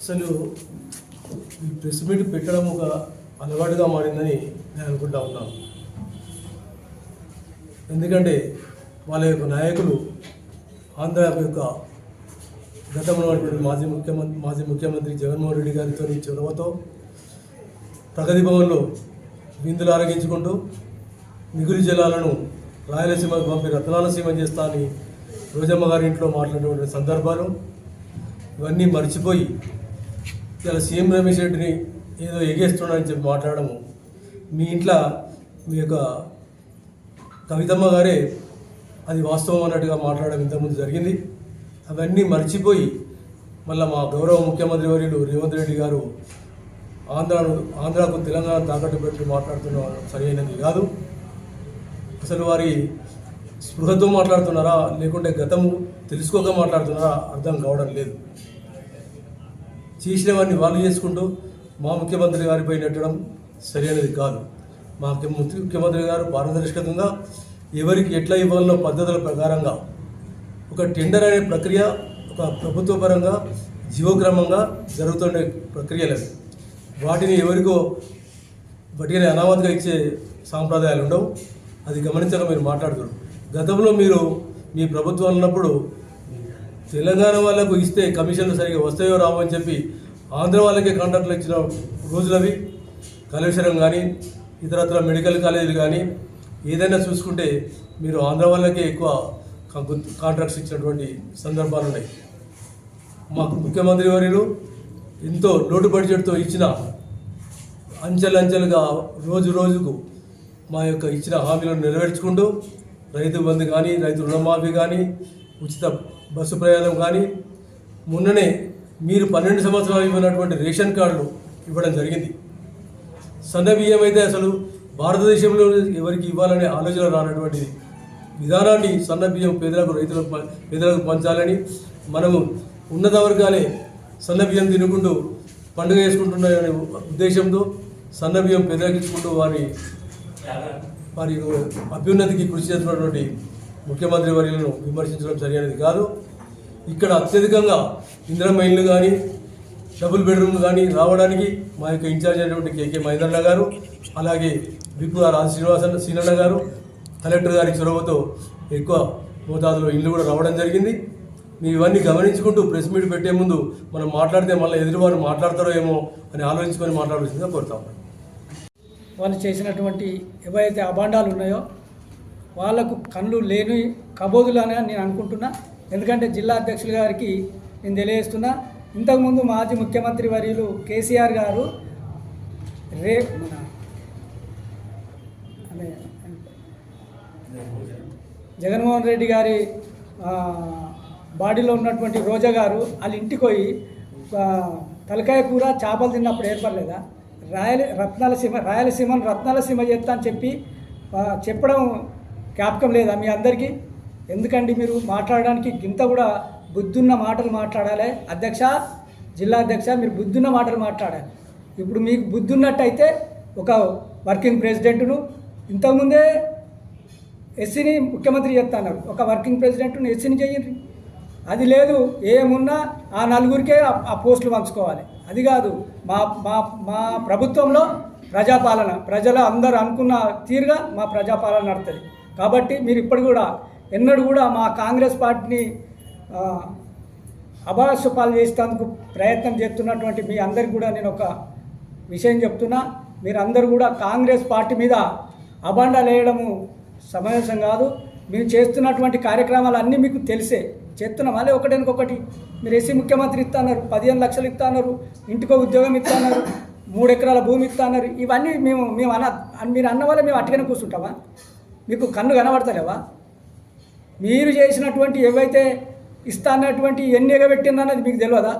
అసలు ఈ press meet పెట్టడం ఒక అలవాటుగా మారిందని నేను అనుకుంటా ఉన్నాను. ఎందుకంటే వాళ్ళ యొక్క నాయకులు ఆంధ్ర యొక్క గతంలో ఉన్నటువంటి మాజీ ముఖ్యమంత్రి మాజీ ముఖ్యమంత్రి జగన్మోహన్ రెడ్డి గారితో చొరవతో ప్రగతి భవన్లో విందులు ఆరగించుకుంటూ మిగులు జలాలను రాయలసీమకు పంపి రత్నాలసీమ చేస్తా అని రోజమ్మ గారి ఇంట్లో మాట్లాడినటువంటి సందర్భాలు ఇవన్నీ మర్చిపోయి ఇలా సీఎం రమేష్ రెడ్డిని ఏదో ఎగేస్తున్నాడని చెప్పి మాట్లాడము మీ ఇంట్లో మీ యొక్క కవితమ్మ గారే అది వాస్తవం అన్నట్టుగా మాట్లాడడం ఇంతకుముందు జరిగింది. అవన్నీ మర్చిపోయి మళ్ళీ మా గౌరవ ముఖ్యమంత్రి వర్యులు రేవంత్ రెడ్డి గారు ఆంధ్రాను ఆంధ్రాకు తెలంగాణ తాకట్టు పెట్టి మాట్లాడుతున్న సరైనది కాదు. అసలు వారి స్పృహతో మాట్లాడుతున్నారా లేకుంటే గతం తెలుసుకోక మాట్లాడుతున్నారా అర్థం కావడం లేదు. చేసినవన్నీ వాళ్ళు చేసుకుంటూ మా ముఖ్యమంత్రి గారిపై నెట్టడం సరైనది కాదు. మా ముఖ్యమంత్రి గారు పారదర్శకంగా ఎవరికి ఎట్లా ఇవ్వాలనో పద్ధతుల ప్రకారంగా ఒక టెండర్ అనే ప్రక్రియ ఒక ప్రభుత్వ పరంగా జీవోక్రమంగా జరుగుతుండే ప్రక్రియలు. అవి. వాటిని ఎవరికో బట్టిగా అనామతిగా ఇచ్చే సాంప్రదాయాలు ఉండవు. అది గమనించక మీరు మాట్లాడుతున్నారు. గతంలో మీరు మీ ప్రభుత్వం ఉన్నప్పుడు తెలంగాణ వాళ్ళకు ఇస్తే కమిషన్లు సరిగా వస్తాయో రావో అని చెప్పి ఆంధ్ర వాళ్ళకే కాంట్రాక్ట్లు ఇచ్చిన రోజులవి. కాళేశ్వరం కానీ ఇతరత్ర మెడికల్ కాలేజీలు కానీ ఏదైనా చూసుకుంటే మీరు ఆంధ్ర వాళ్ళకే ఎక్కువ కాంట్రాక్ట్స్ ఇచ్చినటువంటి సందర్భాలు ఉన్నాయి. మాకు ముఖ్యమంత్రి వర్యులు ఎంతో లోటు బడ్జెట్తో ఇచ్చిన అంచెలంచెలుగా రోజు రోజుకు మా యొక్క ఇచ్చిన హామీలను నెరవేర్చుకుంటూ రైతు బంధు కానీ రైతు రుణమాఫీ కానీ ఉచిత బస్సు ప్రయాణం కానీ మొన్ననే మీరు పన్నెండు సంవత్సరాలు ఇవ్వనటువంటి రేషన్ కార్డులు ఇవ్వడం జరిగింది. సన్న బియ్యం అయితే అసలు భారతదేశంలో ఎవరికి ఇవ్వాలనే ఆలోచన రానటువంటిది. విధానాన్ని సన్న బియ్యం పేదలకు రైతులకు ప- పేదలకు పంచాలని మనము ఉన్నత వర్గాలే సన్న బియ్యం తినుకుంటూ పండుగ చేసుకుంటున్నాయనే ఉద్దేశంతో సన్న బియ్యం పేదలకు ఇచ్చుకుంటూ వారి వారి అభ్యున్నతికి కృషి చేస్తున్నటువంటి ముఖ్యమంత్రి వర్యులను విమర్శించడం సరైనది కాదు. ఇక్కడ అత్యధికంగా ఇందిరమ్మ ఇల్లు కానీ డబుల్ బెడ్రూమ్ కానీ రావడానికి మా యొక్క ఇన్ఛార్జ్ అయినటువంటి కేకే మహేంద్రన్న గారు అలాగే విప్పు ఆర్ శ్రీనివాసన్ సీనన్న గారు కలెక్టర్ గారి చొరవతో ఎక్కువ మోతాదులో ఇల్లు కూడా రావడం జరిగింది. మీరు ఇవన్నీ గమనించుకుంటూ ప్రెస్ మీట్ పెట్టే ముందు మనం మాట్లాడితే మళ్ళీ ఎదురువారు మాట్లాడతారో ఏమో అని ఆలోచించుకొని మాట్లాడాల్సిందిగా కోరుతా ఉన్నాను. వాళ్ళు చేసినటువంటి ఏవైతే అభాండాలు ఉన్నాయో వాళ్ళకు కళ్ళు లేని కబోదులు అని నేను అనుకుంటున్నా. ఎందుకంటే జిల్లా అధ్యక్షులు గారికి నేను తెలియజేస్తున్నా. ఇంతకుముందు మాజీ ముఖ్యమంత్రి వర్యులు కేసీఆర్ గారు రే మన జగన్మోహన్ రెడ్డి గారి బాడీలో ఉన్నటువంటి రోజా గారు వాళ్ళ ఇంటికి పోయి తలకాయ కూర చేపలు తిన్నప్పుడు ఏర్పడలేదా? రాయల రత్నాలసీమ రాయలసీమను రత్నాలసీమ చేస్తా అని చెప్పి చెప్పడం జ్ఞాపకం లేదా మీ అందరికీ? ఎందుకండి మీరు మాట్లాడడానికి గింత కూడా బుద్ధున్న మాటలు మాట్లాడాలి? అధ్యక్ష జిల్లా అధ్యక్ష మీరు బుద్ధున్న మాటలు మాట్లాడాలి. ఇప్పుడు మీకు బుద్ధి ఉన్నట్టయితే ఒక వర్కింగ్ ప్రెసిడెంట్ను ఇంతకుముందే ఎస్సీని ముఖ్యమంత్రి చేస్తున్నారు. ఒక వర్కింగ్ ప్రెసిడెంట్ని ఎస్సీని చేయండి. అది లేదు ఏమున్నా ఆ నలుగురికే ఆ- ఆ పోస్టులు పంచుకోవాలి. అది కాదు మా మా మా ప్రభుత్వంలో ప్రజాపాలన ప్రజలు అందరూ అనుకున్న తీరుగా మా ప్రజాపాలన నడుతుంది. కాబట్టి మీరు ఇప్పటి కూడా ఎన్నడూ కూడా మా కాంగ్రెస్ పార్టీని అభాష పాలు చేసేందుకు ప్రయత్నం చేస్తున్నటువంటి మీ అందరికి కూడా నేను ఒక విషయం చెప్తున్నా. మీరందరూ కూడా కాంగ్రెస్ పార్టీ మీద అబాండాలు వేయడము సమంజసం కాదు. మేము చేస్తున్నటువంటి కార్యక్రమాలు అన్నీ మీకు తెలిసే. చేస్తున్నాం అదే ఒకటి మీరు ఎస్సీ ముఖ్యమంత్రి ఇస్తున్నారు పదిహేను లక్షలు ఇస్తున్నారు ఇంటికో ఉద్యోగం ఇస్తున్నారు మూడు ఎకరాల భూమి ఇస్తున్నారు ఇవన్నీ మేము మేము అన్న మీరు అన్న వల్ల మేము అట్టుగానే కూర్చుంటామా? మీకు కన్ను కనబడతలేవా? మీరు చేసినటువంటి ఏవైతే ఇస్తా అన్నటువంటి ఎన్ని ఎగబెట్టిందన్నది మీకు తెలియదా?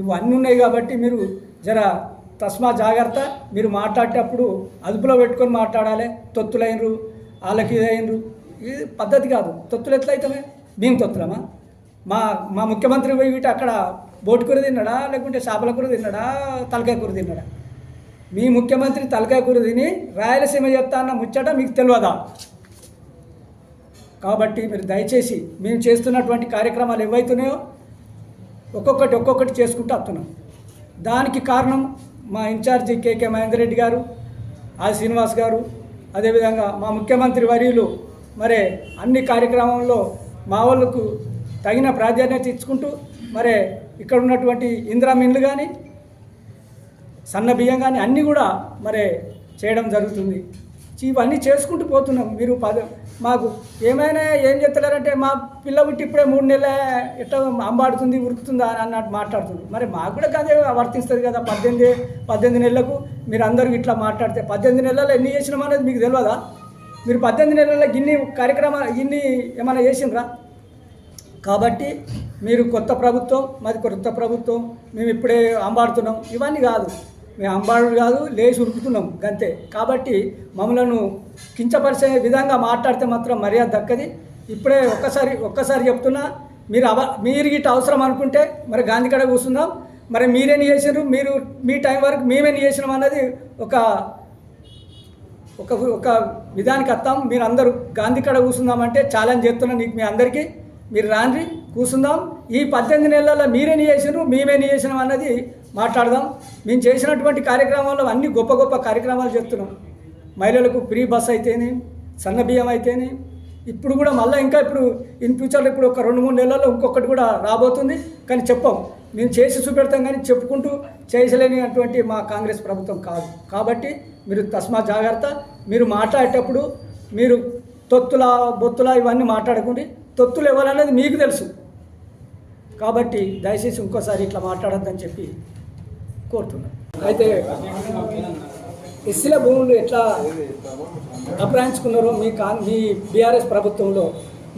ఇవన్నీ ఉన్నాయి కాబట్టి మీరు జర తస్మా జాగ్రత్త. మీరు మాట్లాడేటప్పుడు అదుపులో పెట్టుకొని మాట్లాడాలి. తొత్తులైనరు వాళ్ళకి ఇదైనరు ఇది పద్ధతి కాదు. తొత్తులు ఎట్లయితే మేము తొత్తులమా? మా మా ముఖ్యమంత్రి పోయి ఇటు అక్కడ బోటు కూర తిన్నాడా? లేకుంటే చేపల కూర తిన్నాడా? తలకాయ కూర తిన్నాడా? మీ ముఖ్యమంత్రి తలకాయ కూర తిని రాయలసీమ చెప్తా అన్న ముచ్చట మీకు తెలియదా? కాబట్టి మీరు దయచేసి మేము చేస్తున్నటువంటి కార్యక్రమాలు ఏవైతున్నాయో ఒక్కొక్కటి ఒక్కొక్కటి చేసుకుంటూ వస్తున్నాం. దానికి కారణం మా ఇన్ఛార్జి కేకే మహేందర్ రెడ్డి గారు ఆది శ్రీనివాస్ గారు అదేవిధంగా మా ముఖ్యమంత్రి వర్యులు మరి అన్ని కార్యక్రమంలో మా వాళ్ళకు తగిన ప్రాధాన్యత ఇచ్చుకుంటూ మరి ఇక్కడ ఉన్నటువంటి ఇందిరా మిన్లు కానీ సన్న బియ్యం కానీ అన్నీ కూడా మరి చేయడం జరుగుతుంది. ఇవన్నీ చేసుకుంటూ పోతున్నాం. మీరు పద మాకు ఏమైనా ఏం చెప్తలేరంటే మా పిల్ల పుట్టి ఇప్పుడే మూడు నెలల ఎట్లా అంబాడుతుంది ఉరుకుతుందా అని అన్నట్టు మాట్లాడుతుంది మరి మాకు కూడా కదే వర్తిస్తుంది కదా పద్దెనిమిది పద్దెనిమిది నెలలకు మీరు అందరూ ఇట్లా మాట్లాడితే. పద్దెనిమిది నెలలు ఎన్ని చేసినాం అనేది మీకు తెలియదా మీరు పద్దెనిమిది నెలల గిన్ని కార్యక్రమాలు ఇన్ని ఏమైనా చేసిండ్రా? కాబట్టి మీరు కొత్త ప్రభుత్వం మాది కొత్త ప్రభుత్వం మేము ఇప్పుడే అంబాడుతున్నాం. ఇవన్నీ కాదు. మేము అంబాడు కాదు లేచి ఉరుకుతున్నాం గంతే. కాబట్టి మమ్మలను కించపరిచే విధంగా మాట్లాడితే మాత్రం మర్యాద దక్కది. ఇప్పుడే ఒక్కసారి ఒక్కసారి చెప్తున్నా మీరు అవ మీరు గిట్ట అవసరం అనుకుంటే మరి గాంధీ కాడ కూర్చుందాం. మరి మీరేం చేసినారు మీరు మీ టైం వరకు మేమేం చేసినాం అన్నది ఒక ఒక ఒక విధానికి వస్తాం. మీరు అందరూ గాంధీ కాడ కూర్చుందామంటే ఛాలెంజ్ చేస్తున్నా నీకు మీ అందరికీ. మీరు రాండ్రి కూర్చుందాం. ఈ పద్దెనిమిది నెలల్లో మీరేం చేసినారు మేమేం చేసినాం అన్నది మాట్లాడదాం. మేము చేసినటువంటి కార్యక్రమాల్లో అన్ని గొప్ప గొప్ప కార్యక్రమాలు చెప్తున్నాం మహిళలకు ఫ్రీ బస్ అయితేనే సన్న బియ్యం అయితేనే. ఇప్పుడు కూడా మళ్ళీ ఇంకా ఇప్పుడు ఇన్ ఫ్యూచర్లో ఇప్పుడు ఒక రెండు మూడు నెలల్లో ఇంకొకటి కూడా రాబోతుంది. కానీ చెప్పాం. మేము చేసి చూపెడతాం కానీ చెప్పుకుంటూ చేయలేనిటువంటి మా కాంగ్రెస్ ప్రభుత్వం కాదు. కాబట్టి మీరు తస్మా జాగ్రత్త. మీరు మాట్లాడేటప్పుడు మీరు తొత్తుల బొత్తుల ఇవన్నీ మాట్లాడకండి. తొత్తులు ఇవ్వాలనేది మీకు తెలుసు. కాబట్టి దయచేసి ఇంకోసారి ఇట్లా మాట్లాడొద్దని చెప్పి కోరుతున్నాం. అయితే ఎస్సీల భూములు ఎట్లా అప్రాయించుకున్నారో మీ కా మీ బీఆర్ఎస్ ప్రభుత్వంలో.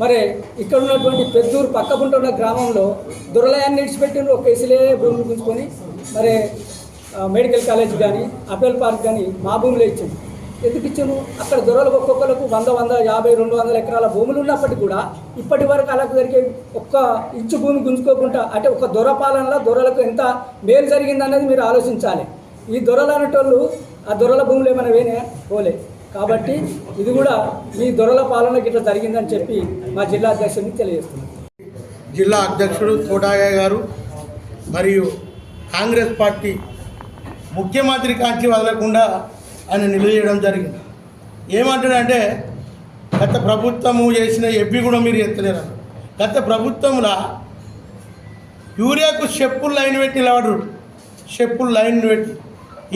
మరి ఇక్కడ ఉన్నటువంటి పెద్దూరు పక్కకుంట ఉన్న గ్రామంలో దురలయాన్ని విడిచిపెట్టిన ఒక ఎసిలే భూములు గుంజుకొని. మరి మెడికల్ కాలేజ్ కానీ అపెల్ పార్క్ కానీ మా భూములు ఇచ్చింది ఎందుకు అక్కడ దొరలకు ఒక్కొక్కరికి వంద వంద యాభై రెండు వందల ఎకరాల భూములు ఉన్నప్పటికీ కూడా ఇప్పటి వరకు అలా జరిగే ఒక్క ఇంచు భూమి గుంజుకోకుండా అంటే ఒక దొర పాలనలో దొరలకు ఎంత మేలు జరిగిందన్నది మీరు ఆలోచించాలి. ఈ దొరలు అనేటోళ్ళు ఆ దొరల భూములు ఏమైనా వేనే పోలే. కాబట్టి ఇది కూడా మీ దొరల పాలన గిట్ల జరిగిందని చెప్పి మా జిల్లా అధ్యక్షుడిని తెలియజేస్తున్నాను జిల్లా అధ్యక్షుడు తోటాయ గారు మరియు కాంగ్రెస్ పార్టీ ముఖ్యమంత్రి కాంచి వదలకుండా ఆయన నిలదీయడం జరిగింది. ఏమంటాడంటే గత ప్రభుత్వము చేసిన ఎవ్వి కూడా మీరు ఎత్తలేరు? గత ప్రభుత్వంలో యూరియాకు చెప్పులు లైన్ పెట్టి నిలబడరు. చెప్పులు లైన్ పెట్టి.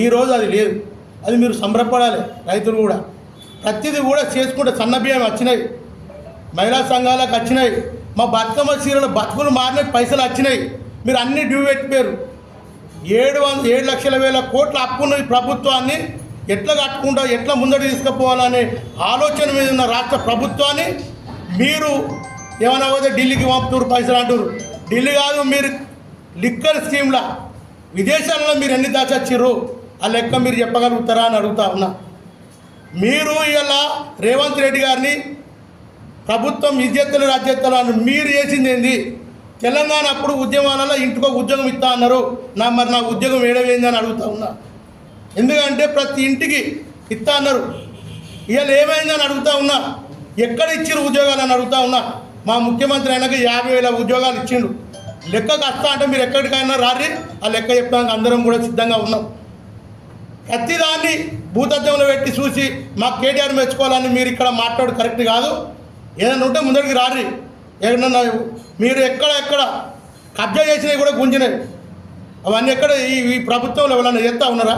ఈరోజు అది లేదు. అది మీరు సంబరపడాలి రైతులు కూడా. ప్రతిదీ కూడా చేసుకుంటే సన్న బియ్యం వచ్చినాయి. మహిళా సంఘాలకు వచ్చినాయి. మా బతుకమ్మ చీరలు బతుకులు మారిన పైసలు వచ్చినాయి. మీరు అన్ని డ్యూ పెట్టిపోయారు. ఏడు వంద ఏడు లక్షల వేల కోట్ల అప్పున్న ప్రభుత్వాన్ని ఎట్లా కట్టుకుంటా ఎట్లా ముందడు తీసుకుపోవాలనే ఆలోచన మీద ఉన్న రాష్ట్ర ప్రభుత్వాన్ని మీరు ఏమైనా పోతే ఢిల్లీకి పంపుతారు పైసలు అంటారు ఢిల్లీ కాదు మీరు లిక్కర్ స్కీమ్లా విదేశాలలో మీరు ఎన్ని దాచొచ్చిర్రు? ఆ లెక్క మీరు చెప్పగలుగుతారా అని అడుగుతా ఉన్నా. మీరు ఇలా రేవంత్ రెడ్డి గారిని ప్రభుత్వం విద్యత్తలు రాజ్యత్తలు అని మీరు చేసింది ఏంది? తెలంగాణ అప్పుడు ఉద్యమాలలో ఇంటికో ఉద్యోగం ఇస్తా అన్నారు. నా మరి నా ఉద్యోగం ఏడవేంది అని అడుగుతా ఉన్నా. ఎందుకంటే ప్రతి ఇంటికి ఇస్తా అన్నారు. ఇవాళ ఏమైందని అడుగుతా ఉన్నా. ఎక్కడ ఇచ్చిన ఉద్యోగాలు అని అడుగుతా ఉన్నా. మా ముఖ్యమంత్రి అయినాక యాభై వేల ఉద్యోగాలు ఇచ్చిండు. లెక్కకు వస్తా అంటే మీరు ఎక్కడికైనా రారి ఆ లెక్క చెప్పడానికి అందరం కూడా సిద్ధంగా ఉన్నాం. ప్రతిదాన్ని భూతత్వంలో పెట్టి చూసి మా కేటీఆర్ మెచ్చుకోవాలని మీరు ఇక్కడ మాట్లాడు కరెక్ట్ కాదు. ఏదైనా ఉంటే ముందడికి రారి ఏదన్నా మీరు ఎక్కడ ఎక్కడ కబ్జా చేసినవి కూడా గుంజినవి. అవన్నీ ఎక్కడ ఈ ప్రభుత్వంలో ఎవరైనా చేస్తూ ఉన్నారా?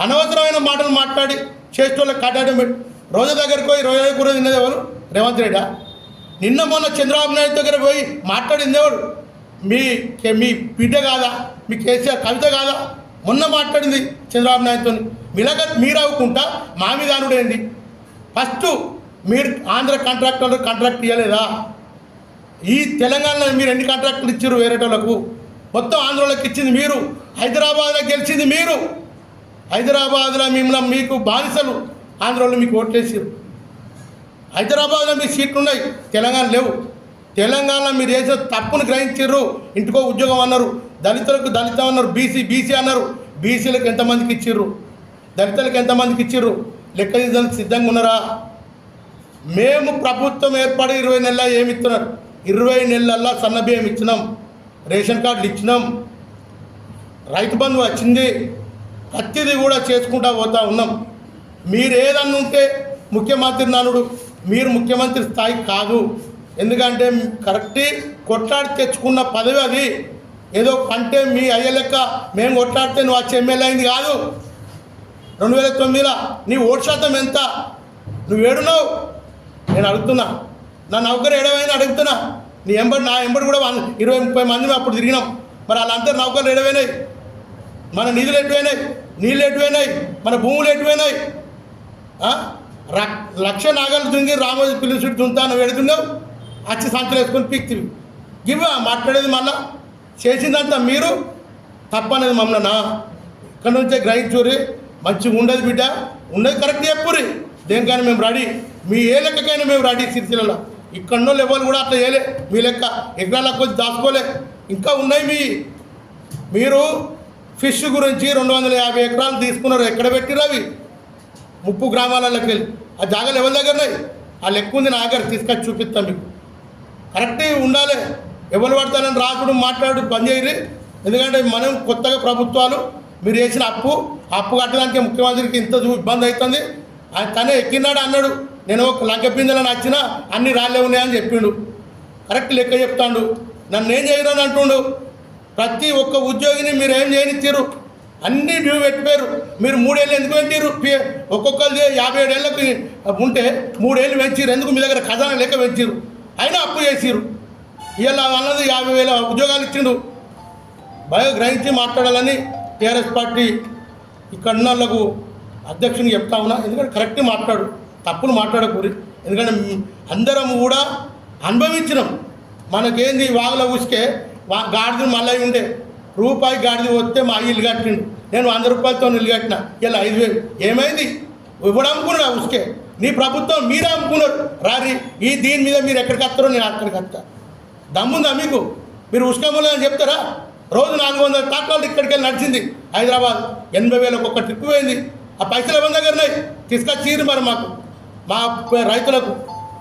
అనవసరమైన మాటలు మాట్లాడి చేసేటోళ్ళకి కట్టాడం పెట్టి. రోజు దగ్గరికి పోయి రోజు కూర తిన్నది ఎవరు? రేవంత్ రెడ్డా. నిన్న మొన్న చంద్రబాబు నాయుడు దగ్గర పోయి మాట్లాడింది ఎవరు? మీ కే- మీ బిడ్డ కాదా? మీ కేసీఆర్ కవిత కాదా? మొన్న మాట్లాడింది చంద్రబాబు నాయుడుతో. మీలాగా మీరు అవ్వకుండా మా మీద అనుడేంది ఫస్ట్ మీరు ఆంధ్ర కాంట్రాక్టర్ కాంట్రాక్ట్ ఇవ్వలేదా ఈ తెలంగాణలో మీరు ఎన్ని కాంట్రాక్టులు ఇచ్చారు వేరేటోళ్ళకు? మొత్తం ఆంధ్రలోకి ఇచ్చింది మీరు. హైదరాబాద్లో గెలిచింది మీరు. హైదరాబాద్లో మిమ్మల్ని మీకు బానిసలు ఆంధ్రలో మీకు ఓట్లేసారు హైదరాబాద్లో మీ సీట్లు ఉన్నాయి తెలంగాణ లేవు. తెలంగాణలో మీరు చేసిన తప్పును గ్రహించారు ఇంటికో ఉద్యోగం అన్నారు దళితులకు దళితం అన్నారు బీసీ బీసీ అన్నారు బీసీలకు ఎంతమందికి ఇచ్చిర్రు? దళితులకు ఎంతమందికి ఇచ్చిర్రు? లెక్క తీయడానికి సిద్ధంగా ఉన్నారా? మేము ప్రభుత్వం ఏర్పడి ఇరవై నెలల ఏమి ఇస్తున్నారు? ఇరవై నెలల్లో సన్నబియ్యం ఇచ్చినాం రేషన్ కార్డులు ఇచ్చినాం. రైతు బంధు వచ్చింది ప్రతిదీ కూడా చేసుకుంటా పోతా ఉన్నాం. మీరేదన్నుంటే ఉంటే ముఖ్యమంత్రి నానుడు మీరు ముఖ్యమంత్రి స్థాయి కాదు. ఎందుకంటే కరెక్ట్ కొట్లాడి తెచ్చుకున్న పదవి అది. ఏదో కంటే మీ అయ్య లెక్క మేము కొట్లాడితే నువ్వు వచ్చి ఎమ్మెల్యే అయింది కాదు. రెండు వేల తొమ్మిదిలో నీ ఓటు శాతం ఎంత? నువ్వు ఏడున్నావు? నేను అడుగుతున్నా. నా నౌకరు ఏడవైనా అడుగుతున్నా. నీ ఎంబడి నా ఎంబడి కూడా వన్- ఇరవై ముప్పై మంది అప్పుడు తిరిగినాం. మరి వాళ్ళందరూ నౌకర్లు ఏడవైనాయి? మన నిధులు ఎటువైనాయి? నీళ్ళు ఎటువైనాయి? మన భూములు ఎటువైనాయి? లక్ష నాగలు దుంగి రామోజీ పిలుచుడు దుంతాను వెడుతున్నావు అచ్చి సంచులు వేసుకొని పీక్తివి. గివ్వ మాట్లాడేది మళ్ళా. చేసిందంతా మీరు. తప్పనేది మమ్మల్ని? ఇక్కడ నుంచే గ్రహించూరి మంచిగా ఉండదు బిడ్డ. ఉండదు కరెక్ట్ చెప్పురి దేనికైనా మేము రెడీ. మీ ఏ లెక్కకైనా మేము రెడీ సిరిసిల్లలో ఇక్కడనో లెవెల్ కూడా అట్లా చేయలే. మీ లెక్క. ఎగ్రాలకు కొద్ది దాచుకోలే. ఇంకా ఉన్నాయి మీ. మీరు ఫిష్ గురించి రెండు వందల యాభై ఎకరాలు తీసుకున్నారు. ఎక్కడ పెట్టిరు అవి? ముప్పు గ్రామాలలోకి వెళ్ళి. ఆ జాగాలు ఎవరి దగ్గర ఉన్నాయి? ఆ లెక్క ఉంది నా దగ్గర తీసుకొచ్చి చూపిస్తాం మీకు. కరెక్ట్ ఉండాలి. ఎవరు పడతానని రాకుండా మాట్లాడు పనిచేయరు ఎందుకంటే మనం కొత్తగా ప్రభుత్వాలు మీరు చేసిన అప్పు అప్పు కట్టడానికి ముఖ్యమంత్రికి ఇంత ఇబ్బంది అవుతుంది. ఆయన తనే ఎక్కినాడు అన్నాడు. నేను ఒక లంక పిందెలను వచ్చినా అన్ని రాళ్ళే ఉన్నాయని చెప్పిండు. కరెక్ట్ లెక్క చెప్తాడు. నన్ను ఏం చేయను అంటుండు? ప్రతి ఒక్క ఉద్యోగిని మీరు ఏం చేయనిచ్చారు? అన్ని డ్యూ పెట్టిపోయారు మీరు మూడేళ్ళు ఎందుకు పెట్టారు ఒక్కొక్కరిది యాభై ఏడేళ్ళకి ఉంటే మూడేళ్ళు పెంచారు. ఎందుకు మీ దగ్గర ఖజానా లెక్క పెంచారు? అయినా అప్పు చేసిరు ఇలా అన్నది యాభై వేల ఉద్యోగాలు ఇచ్చిండు. భయం గ్రహించి మాట్లాడాలని టీఆర్ఎస్ పార్టీ ఇక్కడ ఉన్న వాళ్ళకు అధ్యక్షుని చెప్తా ఉన్నా. ఎందుకంటే కరెక్ట్ మాట్లాడు. తప్పులు మాట్లాడకూరి. ఎందుకంటే అందరం కూడా అనుభవించినాం. మనకేంది వాగుల ఉసుకే గాడిద మళ్ళీ ఉండే. రూపాయి గాడిద వస్తే మా ఇల్లు కట్టిండు. నేను వంద రూపాయలతో ఇల్లు కట్టిన. ఇలా ఐదు వేలు. ఏమైంది? ఇప్పుడు అమ్ముకున్నా ఉసుకే? నీ ప్రభుత్వం మీరే అమ్ముకున్నారు. రారి ఈ దీని మీద మీరు ఎక్కడికి వస్తారో నేను అక్కడికి వస్తా. దమ్ముందా మీకు? మీరు ఉష్కములు అని చెప్తారా? రోజు నాలుగు వందల తాకాలు ఇక్కడికి వెళ్ళి నడిచింది హైదరాబాద్. ఎనభై వేలకు ఒక ట్రిప్ పోయింది. ఆ పైసలు ఎవరి దగ్గర ఉన్నాయి? తీసుకొచ్చిరు మరి మాకు. మా రైతులకు.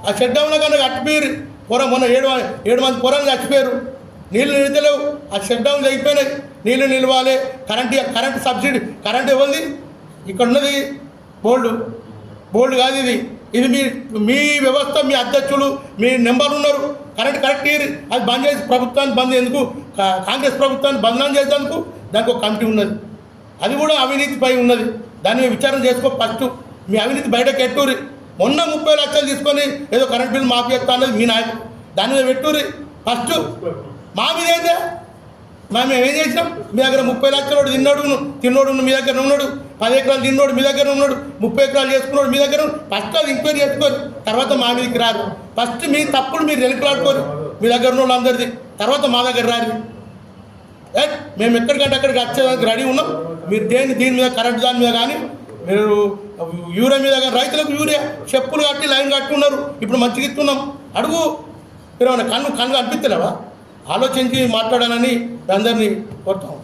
ఆ షెడ్డౌన్లో కన్నా కట్టిపోయారు పొర మొన్న ఏడు ఏడు మంది పొరలు చచ్చిపోయారు. నీళ్ళు నిలుతలేవు ఆ షట్డౌన్స్ అయిపోయినాయి. నీళ్ళు నిలవాలి. కరెంట్ కరెంట్ సబ్సిడీ కరెంట్ ఇవ్వండి ఇక్కడ ఉన్నది బోల్డ్ బోల్డ్ కాదు ఇది. ఇది మీ మీ వ్యవస్థ మీ అధ్యక్షులు మీ నెంబర్ ఉన్నారు. కరెంట్ కరెక్ట్ ఇయర్ అది బంద్ చేసి ప్రభుత్వాన్ని బంద్ ఎందుకు కాంగ్రెస్ ప్రభుత్వాన్ని బంధనం చేసేందుకు దానికి ఒక కమిటీ ఉన్నది. అది కూడా అవినీతిపై ఉన్నది. దాన్ని విచారణ చేసుకో ఫస్ట్. మీ అవినీతి బయటకు ఎట్టూరి. మొన్న ముప్పై లక్షలు తీసుకొని ఏదో కరెంట్ బిల్ మాఫీ చేస్తా అన్నది మీ నాయకుడు. దాని మీద పెట్టుర్రి ఫస్ట్. మా మీద ఏందే మేము ఏం చేసినాం? మీ దగ్గర ముప్పై లక్షలు తిన్నాడు తిన్నోడు మీ దగ్గర ఉన్నాడు. పది ఎకరాలు తిన్నోడు మీ దగ్గర ఉన్నాడు. ముప్పై ఎకరాలు చేసుకున్నాడు మీ దగ్గర ఫస్ట్ అది ఎంక్వైరీ చేసుకోరు. తర్వాత మా మీదకి రారు. ఫస్ట్ మీ తప్పుడు మీరు వెనుకలాడుకోరు. మీ దగ్గర ఉన్న వాళ్ళందరిది తర్వాత మా దగ్గర రారు. ఏ, మేము ఎక్కడికంటే అక్కడికి వచ్చేదానికి రెడీ ఉన్నాం. మీరు దేని దీని మీద కరెంట్ దాని మీద కానీ మీరు యూరియా మీద కానీ రైతులకు యూరియా చెప్పులు కట్టి లైన్ కట్టుకున్నారు ఇప్పుడు మంచిగా ఇస్తున్నాం. అడుగు. మీరు కన్ను కన్ను అనిపిస్తలేవా ఆలోచించి మాట్లాడాలని అందరినీ కోరుతాం.